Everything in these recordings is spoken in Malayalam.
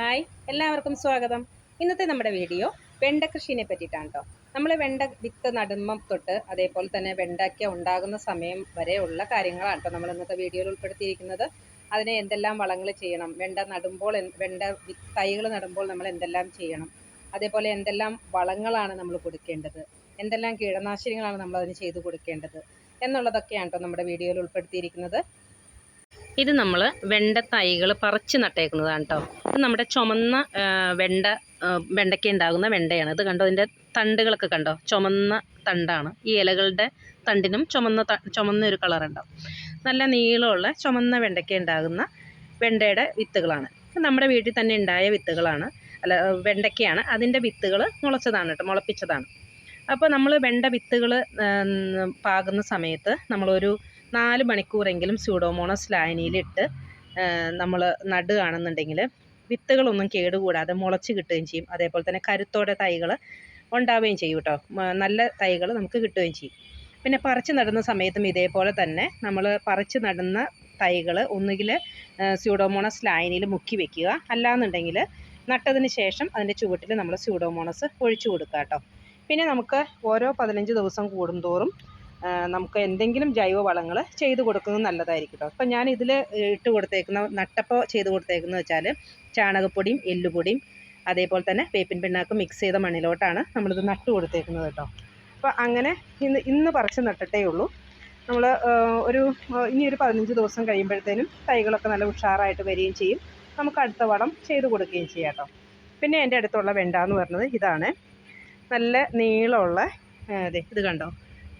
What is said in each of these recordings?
ഹായ് എല്ലാവർക്കും സ്വാഗതം. ഇന്നത്തെ നമ്മുടെ വീഡിയോ വെണ്ട കൃഷിനെ പറ്റിയിട്ടാണ് കേട്ടോ നമ്മൾ വെണ്ട വിത്ത് നടുമ്പം തൊട്ട് അതേപോലെ തന്നെ വെണ്ടയ്ക്ക ഉണ്ടാകുന്ന സമയം വരെയുള്ള കാര്യങ്ങളാണ് കേട്ടോ നമ്മൾ ഇന്നത്തെ വീഡിയോയിൽ ഉൾപ്പെടുത്തിയിരിക്കുന്നത്. അതിന് എന്തെല്ലാം വളങ്ങൾ ചെയ്യണം വെണ്ട നടുമ്പോൾ വെണ്ട തൈകൾ നടുമ്പോൾ നമ്മൾ എന്തെല്ലാം ചെയ്യണം അതേപോലെ എന്തെല്ലാം വളങ്ങളാണ് നമ്മൾ കൊടുക്കേണ്ടത് എന്തെല്ലാം കീടനാശിനികളാണ് നമ്മൾ അതിന് ചെയ്തു കൊടുക്കേണ്ടത് എന്നുള്ളതൊക്കെയാണ് കേട്ടോ നമ്മുടെ വീഡിയോയിൽ ഉൾപ്പെടുത്തിയിരിക്കുന്നത്. ഇത് നമ്മൾ വെണ്ട തൈകൾ പറിച്ച് നട്ടേക്കുന്നതാണ് കേട്ടോ ഇത് നമ്മുടെ ചുമന്ന വെണ്ട വെണ്ടയ്ക്ക് ഉണ്ടാകുന്ന വെണ്ടയാണ്. ഇത് കണ്ടോ? ഇതിന്റെ തണ്ടുകളൊക്കെ കണ്ടോ? ചുമന്ന തണ്ടാണ്. ഈ ഇലകളുടെ തണ്ടിനും ചുമന്ന ചുമന്ന ഒരു കളറുണ്ടാവും നല്ല നീളമുള്ള ചുമന്ന വെണ്ടയ്ക്ക ഉണ്ടാകുന്ന വെണ്ടയുടെ വിത്തുകളാണ്. നമ്മുടെ വീട്ടിൽ തന്നെ ഉണ്ടായ വിത്തുകളാണ്. അല്ല വെണ്ടയ്ക്കയാണ്. അതിന്റെ വിത്തുകൾ മുളച്ചതാണ് കേട്ടോ മുളപ്പിച്ചതാണ്. അപ്പോൾ നമ്മൾ വെണ്ട വിത്തുകൾ പാകുന്ന സമയത്ത് നമ്മളൊരു നാല് മണിക്കൂറെങ്കിലും സ്യൂഡോമോണസ് ലായനിയിലിട്ട് നമ്മൾ നടുകയാണെന്നുണ്ടെങ്കിൽ വിത്തുകളൊന്നും കേടുകൂടാതെ മുളച്ച് കിട്ടുകയും ചെയ്യും. അതേപോലെ തന്നെ കരുത്തോടെ തൈകൾ ഉണ്ടാവുകയും ചെയ്യും കേട്ടോ. നല്ല തൈകൾ നമുക്ക് കിട്ടുകയും ചെയ്യും. പിന്നെ പറിച്ച് നടുന്ന സമയത്തും ഇതേപോലെ തന്നെ നമ്മൾ പറിച്ച് നടുന്ന തൈകൾ ഒന്നുകിൽ സ്യൂഡോമോണസ് ലായനിയിൽ മുക്കി വെക്കുക. അല്ലാന്നുണ്ടെങ്കിൽ നട്ടതിന് ശേഷം അതിന്റെ ചുവട്ടിൽ നമ്മൾ സ്യൂഡോമോണസ് ഒഴിച്ചു കൊടുക്കുക കേട്ടോ. പിന്നെ നമുക്ക് ഓരോ പതിനഞ്ച് ദിവസം കൂടുന്തോറും നമുക്ക് എന്തെങ്കിലും ജൈവ വളങ്ങൾ ചെയ്ത് കൊടുക്കുന്നത് നല്ലതായിരിക്കും കേട്ടോ. അപ്പം ഞാൻ ഇതിൽ ഇട്ട് കൊടുത്തേക്കുന്ന നട്ടപ്പോൾ ചെയ്ത് കൊടുത്തേക്കുന്നത് വെച്ചാൽ ചാണകപ്പൊടിയും എല്ലുപൊടിയും അതേപോലെ തന്നെ വേപ്പിൻ പിണ്ണാക്കും മിക്സ് ചെയ്ത മണ്ണിലോട്ടാണ് നമ്മളിത് നട്ട് കൊടുത്തേക്കുന്നത് കേട്ടോ. അപ്പോൾ അങ്ങനെ ഇന്ന് ഇന്ന് പറിച്ച് നട്ടിട്ടേ ഉള്ളൂ. നമ്മൾ ഒരു ഇനി ഒരു പതിനഞ്ച് ദിവസം കഴിയുമ്പോഴത്തേനും തൈകളൊക്കെ നല്ല ഉഷാറായിട്ട് വരികയും ചെയ്യും. നമുക്ക് അടുത്ത വളം ചെയ്ത് കൊടുക്കുകയും ചെയ്യാം കേട്ടോ. പിന്നെ എന്റെ അടുത്തുള്ള വെണ്ട എന്ന് പറയുന്നത് ഇതാണ്. നല്ല നീളമുള്ള അതെ ഇത് കണ്ടോ?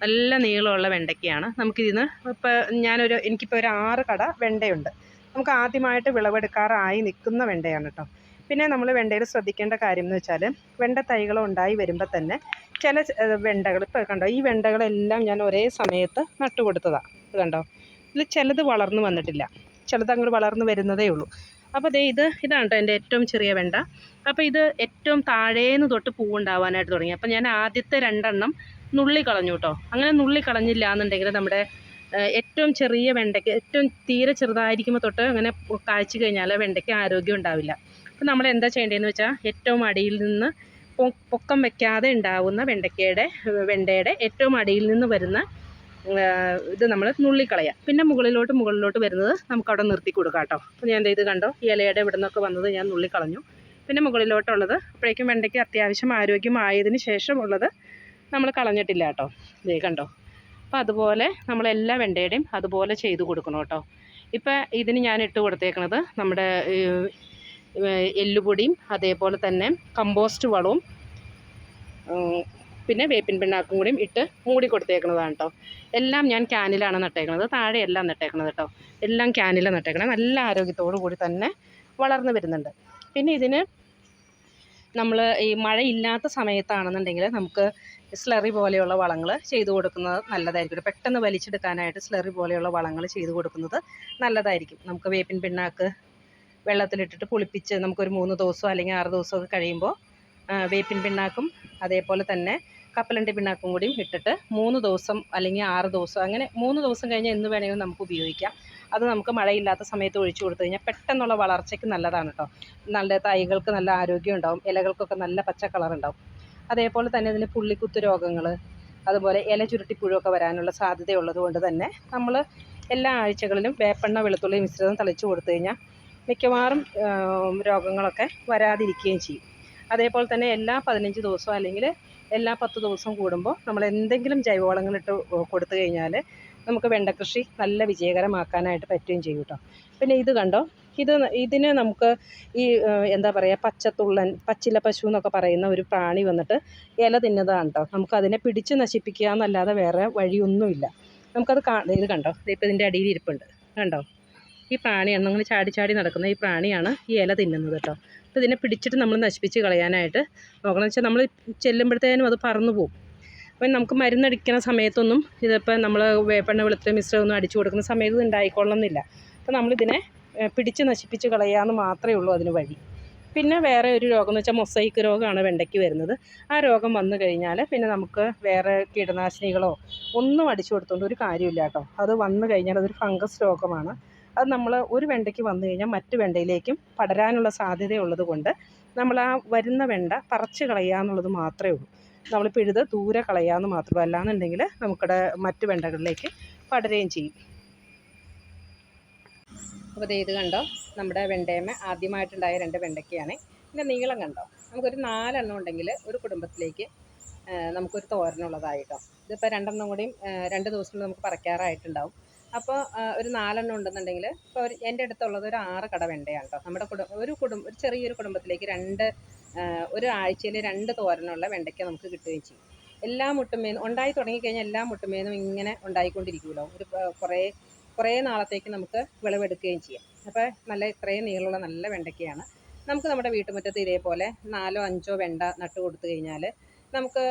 നല്ല നീളമുള്ള വെണ്ടയ്ക്കയാണ്. നമുക്കിതിന്ന് ഇപ്പോൾ ഞാനൊരു എനിക്കിപ്പോൾ ഒരു ആറ് കട വെണ്ടയുണ്ട്. നമുക്ക് ആദ്യമായിട്ട് വിളവെടുക്കാറായി നിൽക്കുന്ന വെണ്ടയാണ് കേട്ടോ പിന്നെ നമ്മൾ വെണ്ടയിൽ ശ്രദ്ധിക്കേണ്ട കാര്യം എന്ന് വെച്ചാൽ വെണ്ട തൈകൾ ഉണ്ടായി വരുമ്പോൾ തന്നെ ചില വെണ്ടകൾ ഇപ്പോൾ കണ്ടോ ഈ വെണ്ടകളെല്ലാം ഞാൻ ഒരേ സമയത്ത് നട്ടു കൊടുത്തതാണ് ഇത് കണ്ടോ? ചിലത് വളർന്നു വന്നിട്ടില്ല. ചിലത് അങ്ങോട്ട് വളർന്നു വരുന്നതേ ഉള്ളൂ. അപ്പോൾ ദേ ഇത് ഇതാണ് കേട്ടോ എന്റെ ഏറ്റവും ചെറിയ വെണ്ട. അപ്പോൾ ഇത് ഏറ്റവും താഴേന്ന് തൊട്ട് പൂവുണ്ടാവാനായിട്ട് തുടങ്ങി. അപ്പോൾ ഞാൻ ആദ്യത്തെ രണ്ടെണ്ണം നുള്ളി കളഞ്ഞു കേട്ടോ അങ്ങനെ നുള്ളി കളഞ്ഞില്ല എന്നുണ്ടെങ്കിൽ നമ്മുടെ ഏറ്റവും ചെറിയ വെണ്ടയ്ക്ക് ഏറ്റവും തീരെ ചെറുതായിരിക്കുമ്പോൾ തൊട്ട് അങ്ങനെ കാഴ്ച കഴിഞ്ഞാൽ വെണ്ടയ്ക്ക് ആരോഗ്യം ഉണ്ടാവില്ല. അപ്പോൾ നമ്മൾ എന്താ ചെയ്യേണ്ടതെന്ന് വെച്ചാൽ ഏറ്റവും അടിയിൽ നിന്ന് പൊക്കം വെക്കാതെ ഉണ്ടാവുന്ന വെണ്ടയ്ക്കയുടെ വെണ്ടയുടെ ഏറ്റവും അടിയിൽ നിന്ന് വരുന്ന ഇത് നമ്മൾ നുള്ളിക്കളയാം. പിന്നെ മുകളിലോട്ട് മുകളിലോട്ട് വരുന്നത് നമുക്ക് അവിടെ നിർത്തി കൊടുക്കാം കേട്ടോ. അപ്പോൾ ഞാൻ ഇത് കണ്ടോ ഇലയുടെ ഇവിടെ നിന്നൊക്കെ വന്നത് ഞാൻ നുള്ളിക്കളഞ്ഞു. പിന്നെ മുകളിലോട്ടുള്ളത് അപ്പോഴേക്കും വെണ്ടയ്ക്ക് അത്യാവശ്യം ആരോഗ്യമായതിന് ശേഷമുള്ളത് നമ്മൾ കളഞ്ഞിട്ടില്ല കേട്ടോ. ഇതേ കണ്ടോ? അപ്പോൾ അതുപോലെ നമ്മൾ എല്ലാ വെണ്ടയുടെയും അതുപോലെ ചെയ്ത് കൊടുക്കണം കേട്ടോ. ഇപ്പം ഇതിന് ഞാൻ ഇട്ട് കൊടുത്തേക്കണത് നമ്മുടെ എല്ലുപൊടിയും അതേപോലെ തന്നെ കമ്പോസ്റ്റ് വളവും പിന്നെ വേപ്പിൻ പിണ്ണാക്കും കൂടിയും ഇട്ട് മൂടി കൊടുത്തേക്കുന്നതാണ് കേട്ടോ. എല്ലാം ഞാൻ ക്യാനിലാണ് നട്ടേക്കുന്നത് താഴെ എല്ലാം നട്ടേക്കണത് കേട്ടോ. എല്ലാം ക്യാനിലാണ് നട്ടേക്കണത്. നല്ല ആരോഗ്യത്തോടു കൂടി തന്നെ വളർന്നു വരുന്നുണ്ട്. പിന്നെ ഇതിന് നമ്മൾ ഈ മഴയില്ലാത്ത സമയത്താണെന്നുണ്ടെങ്കിൽ നമുക്ക് സ്ലറി പോലെയുള്ള വളങ്ങൾ ചെയ്തു കൊടുക്കുന്നത് നല്ലതായിരിക്കും. പെട്ടെന്ന് വലിച്ചെടുക്കാനായിട്ട് സ്ലറി പോലെയുള്ള വളങ്ങൾ ചെയ്തു കൊടുക്കുന്നത് നല്ലതായിരിക്കും. നമുക്ക് വേപ്പിൻ പിണ്ണാക്ക് വെള്ളത്തിലിട്ടിട്ട് പുളിപ്പിച്ച് നമുക്കൊരു മൂന്ന് ദിവസം അല്ലെങ്കിൽ ആറ് ദിവസമൊക്കെ കഴിയുമ്പോൾ വേപ്പിൻ പിണ്ണാക്കും അതേപോലെ തന്നെ കപ്പലണ്ടി പിണ്ണാക്കും കൂടിയും ഇട്ടിട്ട് മൂന്ന് ദിവസം അല്ലെങ്കിൽ ആറ് ദിവസം അങ്ങനെ മൂന്ന് ദിവസം കഴിഞ്ഞാൽ എന്ന് വേണമെങ്കിലും നമുക്ക് ഉപയോഗിക്കാം. അത് നമുക്ക് മഴയില്ലാത്ത സമയത്ത് ഒഴിച്ചു കൊടുത്തു കഴിഞ്ഞാൽ പെട്ടെന്നുള്ള വളർച്ചയ്ക്ക് നല്ലതാണ് കേട്ടോ. നല്ല തൈകൾക്ക് നല്ല ആരോഗ്യം ഉണ്ടാവും. ഇലകൾക്കൊക്കെ നല്ല പച്ച കളർ ഉണ്ടാവും. അതേപോലെ തന്നെ ഇതിന് പുള്ളിക്കുത്ത് രോഗങ്ങൾ അതുപോലെ ഇല ചുരുട്ടിപ്പുഴുവൊക്കെ വരാനുള്ള സാധ്യതയുള്ളത് കൊണ്ട് തന്നെ നമ്മൾ എല്ലാ ആഴ്ചകളിലും വേപ്പെണ്ണ വെളുത്തുള്ളി മിശ്രിതം തളിച്ചു കൊടുത്തു കഴിഞ്ഞാൽ മിക്കവാറും രോഗങ്ങളൊക്കെ വരാതിരിക്കുകയും ചെയ്യും. അതേപോലെ തന്നെ എല്ലാ പതിനഞ്ച് ദിവസവും അല്ലെങ്കിൽ എല്ലാ പത്ത് ദിവസം കൂടുമ്പോൾ നമ്മൾ എന്തെങ്കിലും ജൈവവളങ്ങളിട്ട് കൊടുത്തു കഴിഞ്ഞാൽ നമുക്ക് വെണ്ടക്കൃഷി നല്ല വിജയകരമാക്കാനായിട്ട് പറ്റുകയും ചെയ്യും കേട്ടോ. പിന്നെ ഇത് കണ്ടോ? ഇത് ഇതിന് നമുക്ക് ഈ എന്താ പറയുക പച്ചത്തുള്ളൻ പച്ചില പശു എന്നൊക്കെ പറയുന്ന ഒരു പ്രാണി വന്നിട്ട് ഇല തിന്നതാണ് കേട്ടോ നമുക്കതിനെ പിടിച്ച് നശിപ്പിക്കുക എന്നല്ലാതെ വേറെ വഴിയൊന്നുമില്ല. നമുക്കത് കാ ഇത് കണ്ടോ? ഇപ്പോൾ ഇതിന്റെ അടിയിൽ ഇരിപ്പുണ്ട്. കണ്ടോ? ഈ പ്രാണിയാണ് അങ്ങനെ ചാടി ചാടി നടക്കുന്ന ഈ പ്രാണിയാണ് ഈ ഇല തിന്നുന്നത് കേട്ടോ അപ്പോൾ ഇതിനെ പിടിച്ചിട്ട് നമ്മൾ നശിപ്പിച്ച് കളയാനായിട്ട് നോക്കണം. വെച്ചാൽ നമ്മൾ ചെല്ലുമ്പോഴത്തേനും അത് പറന്നു പോകും അപ്പം നമുക്ക് മരുന്നടിക്കണ സമയത്തൊന്നും ഇതിപ്പോൾ നമ്മൾ വേപ്പെണ്ണ വെളുത്ത മിശ്രമൊന്നും അടിച്ചു കൊടുക്കുന്ന സമയത്ത് ഉണ്ടായിക്കൊള്ളണമെന്നില്ല. അപ്പോൾ നമ്മളിതിനെ പിടിച്ച് നശിപ്പിച്ച് കളയാമെന്ന് മാത്രമേ ഉള്ളൂ അതിന് വഴി. പിന്നെ വേറെ ഒരു രോഗം എന്ന് വെച്ചാൽ മൊസൈക്ക് രോഗമാണ് വെണ്ടയ്ക്ക് വരുന്നത്. ആ രോഗം വന്നു കഴിഞ്ഞാൽ പിന്നെ നമുക്ക് വേറെ കീടനാശിനികളോ ഒന്നും അടിച്ചു കൊടുത്തുകൊണ്ട് ഒരു കാര്യമില്ല കേട്ടോ. അത് വന്നു കഴിഞ്ഞാൽ അതൊരു ഫംഗസ് രോഗമാണ്. അത് നമ്മൾ ഒരു വെണ്ടയ്ക്ക് വന്നു കഴിഞ്ഞാൽ മറ്റു വെണ്ടയിലേക്കും പടരാനുള്ള സാധ്യതയുള്ളത് കൊണ്ട് നമ്മൾ ആ വരുന്ന വെണ്ട പറിച്ച് കളയാന്നുള്ളത് മാത്രമേ ഉള്ളൂ. നമ്മൾ പിഴുത് ദൂരെ കളയാമെന്ന് മാത്രമല്ല എന്നുണ്ടെങ്കിൽ നമുക്കിടെ മറ്റു വെണ്ടകളിലേക്ക് പടരുകയും ചെയ്യും. അപ്പോൾ ഇത് കണ്ടോ? നമ്മുടെ വെണ്ടയമ്മ ആദ്യമായിട്ടുണ്ടായ രണ്ട് വെണ്ടയ്ക്കയാണ്. ഇതിന്റെ നീളം കണ്ടോ? നമുക്കൊരു നാലെണ്ണം ഉണ്ടെങ്കിൽ ഒരു കുടുംബത്തിലേക്ക് നമുക്കൊരു തോരനുള്ളതായിട്ടോ. ഇതിപ്പോൾ രണ്ടെണ്ണം കൂടിയും രണ്ട് ദിവസത്തിൽ നമുക്ക് പറിക്കാറായിട്ടുണ്ടാവും. അപ്പോൾ ഒരു നാലെണ്ണം ഉണ്ടെന്നുണ്ടെങ്കിൽ ഇപ്പോൾ ഒരു എന്റെ അടുത്തുള്ളത് ഒരു ആറ് കട വെണ്ടയാണ് കേട്ടോ. നമ്മുടെ കുടുംബം ഒരു കുടുംബം ഒരു ചെറിയൊരു കുടുംബത്തിലേക്ക് രണ്ട് ഒരാഴ്ചയിൽ രണ്ട് തോരനുള്ള വെണ്ടയ്ക്ക നമുക്ക് കിട്ടുകയും ചെയ്യും. എല്ലാ മുട്ടുമേനും ഉണ്ടായി തുടങ്ങിക്കഴിഞ്ഞാൽ എല്ലാ മുട്ടുമേനും ഇങ്ങനെ ഉണ്ടായിക്കൊണ്ടിരിക്കുമല്ലോ. ഒരു കുറേ കുറേ നാളത്തേക്ക് നമുക്ക് വിളവെടുക്കുകയും ചെയ്യാം. അപ്പോൾ നല്ല ഇത്രയും നീളമുള്ള നല്ല വെണ്ടയ്ക്കയാണ്. നമുക്ക് നമ്മുടെ വീട്ടുമുറ്റത്ത് ഇതേപോലെ നാലോ അഞ്ചോ വെണ്ട നട്ട് കൊടുത്തു കഴിഞ്ഞാൽ നമുക്ക്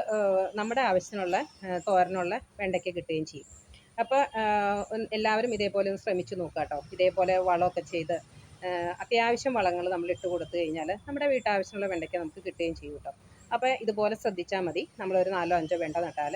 നമ്മുടെ ആവശ്യത്തിനുള്ള തോരനുള്ള വെണ്ടയ്ക്ക കിട്ടുകയും ചെയ്യും. അപ്പോൾ എല്ലാവരും ഇതേപോലെ ഒന്ന് ശ്രമിച്ചു നോക്കുക കേട്ടോ. ഇതേപോലെ വളമൊക്കെ ചെയ്ത് അത്യാവശ്യം വളങ്ങൾ നമ്മൾ ഇട്ട് കൊടുത്തു കഴിഞ്ഞാൽ നമ്മുടെ വീട്ടാവശ്യമുള്ള വെണ്ടയ്ക്ക നമുക്ക് കിട്ടുകയും ചെയ്യും കേട്ടോ. അപ്പോൾ ഇതുപോലെ ശ്രദ്ധിച്ചാൽ മതി. നമ്മളൊരു നാലോ അഞ്ചോ വെണ്ട നട്ടാൽ